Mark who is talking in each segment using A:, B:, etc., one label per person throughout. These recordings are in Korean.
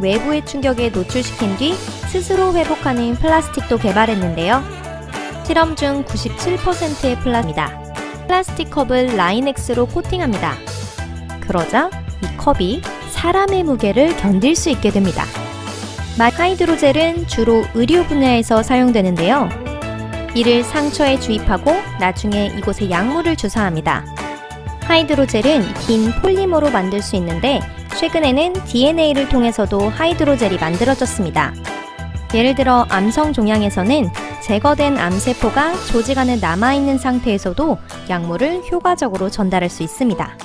A: 외부의 충격에 노출시킨 뒤 스스로 회복하는 플라스틱도 개발했는데요. 실험 중 97%의 플라입니다. 플라스틱 컵을 라인엑스로 코팅합니다. 그러자 이 컵이 사람의 무게를 견딜 수 있게 됩니다. 마- 하이드로젤은 주로 의료 분야에서 사용되는데요. 이를 상처에 주입하고 나중에 이곳에 약물을 주사합니다. 하이드로젤은 긴 폴리머로 만들 수 있는데 최근에는 DNA를 통해서도 하이드로젤이 만들어졌습니다. 예를 들어 암성 종양에서는 제거된 암세포가 조직 안에 남아있는 상태에서도 약물을 효과적으로 전달할 수 있습니다.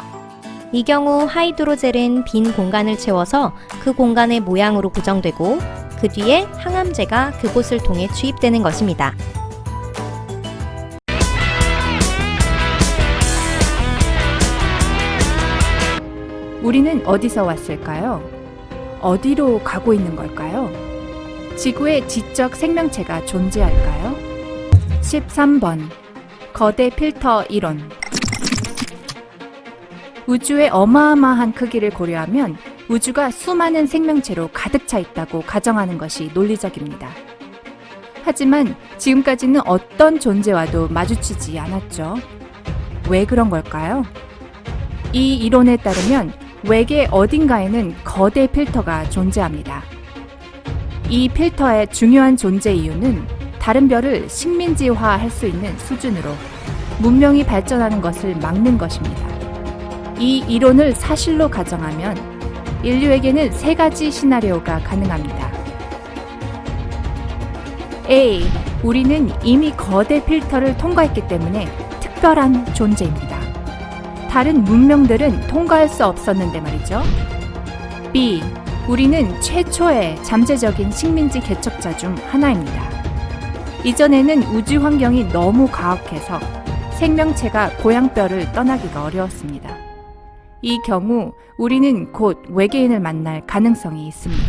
A: 이 경우 하이드로젤은 빈 공간을 채워서 그 공간의 모양으로 고정되고 그 뒤에 항암제가 그곳을 통해 주입되는 것입니다.
B: 우리는 어디서 왔을까요? 어디로 가고 있는 걸까요? 지구에 지적 생명체가 존재할까요? 13번 거대 필터 이론 우주의 어마어마한 크기를 고려하면 우주가 수많은 생명체로 가득 차 있다고 가정하는 것이 논리적입니다. 하지만 지금까지는 어떤 존재와도 마주치지 않았죠. 왜 그런 걸까요? 이 이론에 따르면 외계 어딘가에는 거대 필터가 존재합니다. 이 필터의 중요한 존재 이유는 다른 별을 식민지화 할 수 있는 수준으로 문명이 발전하는 것을 막는 것입니다. 이 이론을 사실로 가정하면 인류에게는 세 가지 시나리오가 가능합니다. A. 우리는 이미 거대 필터를 통과했기 때문에 특별한 존재입니다. 다른 문명들은 통과할 수 없었는데 말이죠. B. 우리는 최초의 잠재적인 식민지 개척자 중 하나입니다. 이전에는 우주 환경이 너무 가혹해서 생명체가 고향뼈를 떠나기가 어려웠습니다. 이 경우 우리는 곧 외계인을 만날 가능성이 있습니다.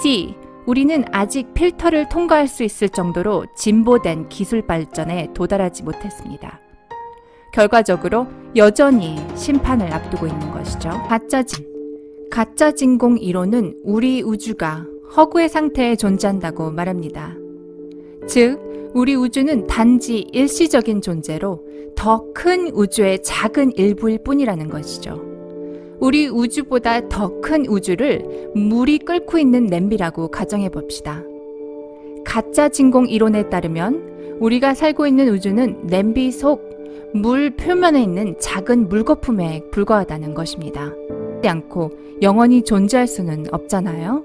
B: C. 우리는 아직 필터를 통과할 수 있을 정도로 진보된 기술 발전에 도달하지 못했습니다. 결과적으로 여전히 심판을 앞두고 있는 것이죠. 가짜진. 가짜 진공 이론은 우리 우주가 허구의 상태에 존재한다고 말합니다. 즉, 우리 우주는 단지 일시적인 존재로 더 큰 우주의 작은 일부일 뿐이라는 것이죠. 우리 우주보다 더 큰 우주를 물이 끓고 있는 냄비라고 가정해 봅시다. 가짜 진공 이론에 따르면 우리가 살고 있는 우주는 냄비 속 물 표면에 있는 작은 물거품에 불과하다는 것입니다. 않고 영원히 존재할 수는 없잖아요.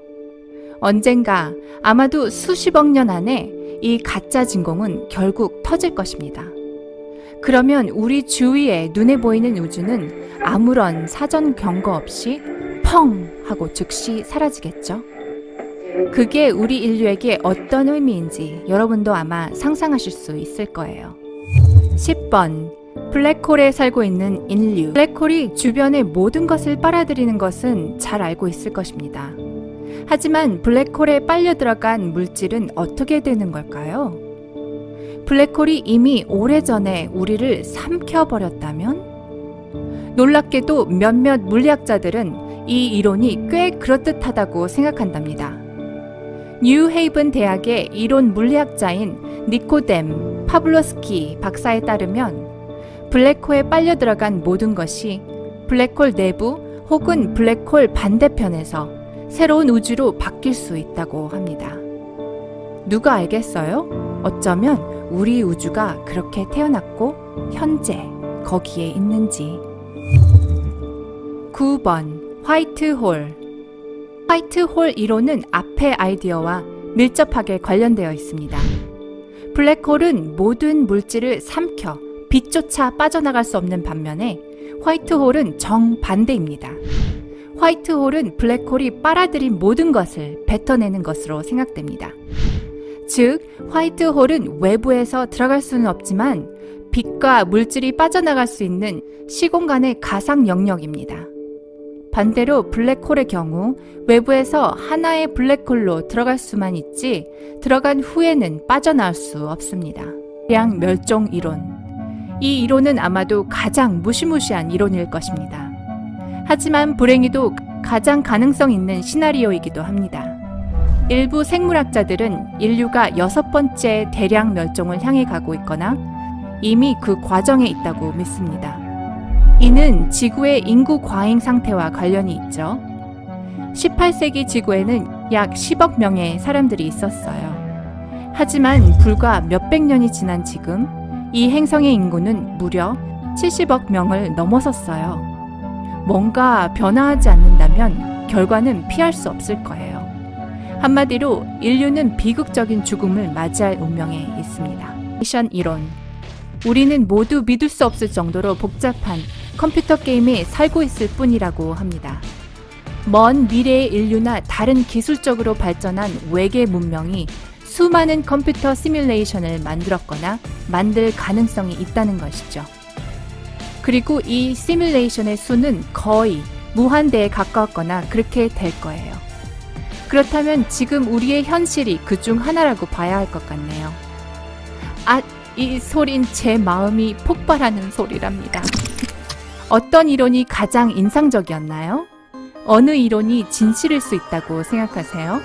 B: 언젠가 아마도 수십억 년 안에 이 가짜 진공은 결국 터질 것입니다. 그러면 우리 주위에 눈에 보이는 우주는 아무런 사전 경고 없이 펑 하고 즉시 사라지겠죠. 그게 우리 인류에게 어떤 의미인지 여러분도 아마 상상하실 수 있을 거예요. 10번 블랙홀에 살고 있는 인류. 블랙홀이 주변의 모든 것을 빨아들이는 것은 잘 알고 있을 것입니다. 하지만 블랙홀에 빨려 들어간 물질은 어떻게 되는 걸까요? 블랙홀이 이미 오래전에 우리를 삼켜버렸다면? 놀랍게도 몇몇 물리학자들은 이 이론이 꽤 그럴듯하다고 생각한답니다. 뉴헤이븐 대학의 이론 물리학자인 니코뎀 파블로스키 박사에 따르면 블랙홀에 빨려 들어간 모든 것이 블랙홀 내부 혹은 블랙홀 반대편에서 새로운 우주로 바뀔 수 있다고 합니다. 누가 알겠어요? 어쩌면 우리 우주가 그렇게 태어났고 현재 거기에 있는지. 9번 화이트홀 화이트홀 이론은 앞의 아이디어와 밀접하게 관련되어 있습니다. 블랙홀은 모든 물질을 삼켜 빛조차 빠져나갈 수 없는 반면에 화이트홀은 정반대입니다. 화이트홀은 블랙홀이 빨아들인 모든 것을 뱉어내는 것으로 생각됩니다. 즉, 화이트홀은 외부에서 들어갈 수는 없지만 빛과 물질이 빠져나갈 수 있는 시공간의 가상 영역입니다. 반대로 블랙홀의 경우 외부에서 하나의 블랙홀로 들어갈 수만 있지 들어간 후에는 빠져나올 수 없습니다. 대양 멸종 이론. 이 이론은 아마도 가장 무시무시한 이론일 것입니다. 하지만 불행히도 가장 가능성 있는 시나리오이기도 합니다. 일부 생물학자들은 인류가 여섯 번째 대량 멸종을 향해 가고 있거나 이미 그 과정에 있다고 믿습니다. 이는 지구의 인구 과잉 상태와 관련이 있죠. 18세기 지구에는 약 10억 명의 사람들이 있었어요. 하지만 불과 몇백 년이 지난 지금 이 행성의 인구는 무려 70억 명을 넘어섰어요. 뭔가 변화하지 않는다면 결과는 피할 수 없을 거예요. 한마디로 인류는 비극적인 죽음을 맞이할 운명에 있습니다. 미션 이론. 우리는 모두 믿을 수 없을 정도로 복잡한 컴퓨터 게임에 살고 있을 뿐이라고 합니다. 먼 미래의 인류나 다른 기술적으로 발전한 외계 문명이 수많은 컴퓨터 시뮬레이션을 만들었거나 만들 가능성이 있다는 것이죠. 그리고 이 시뮬레이션의 수는 거의 무한대에 가까웠거나 그렇게 될 거예요. 그렇다면 지금 우리의 현실이 그 중 하나라고 봐야 할 것 같네요. 아, 이 소린 제 마음이 폭발하는 소리랍니다. 어떤 이론이 가장 인상적이었나요? 어느 이론이 진실일 수 있다고 생각하세요?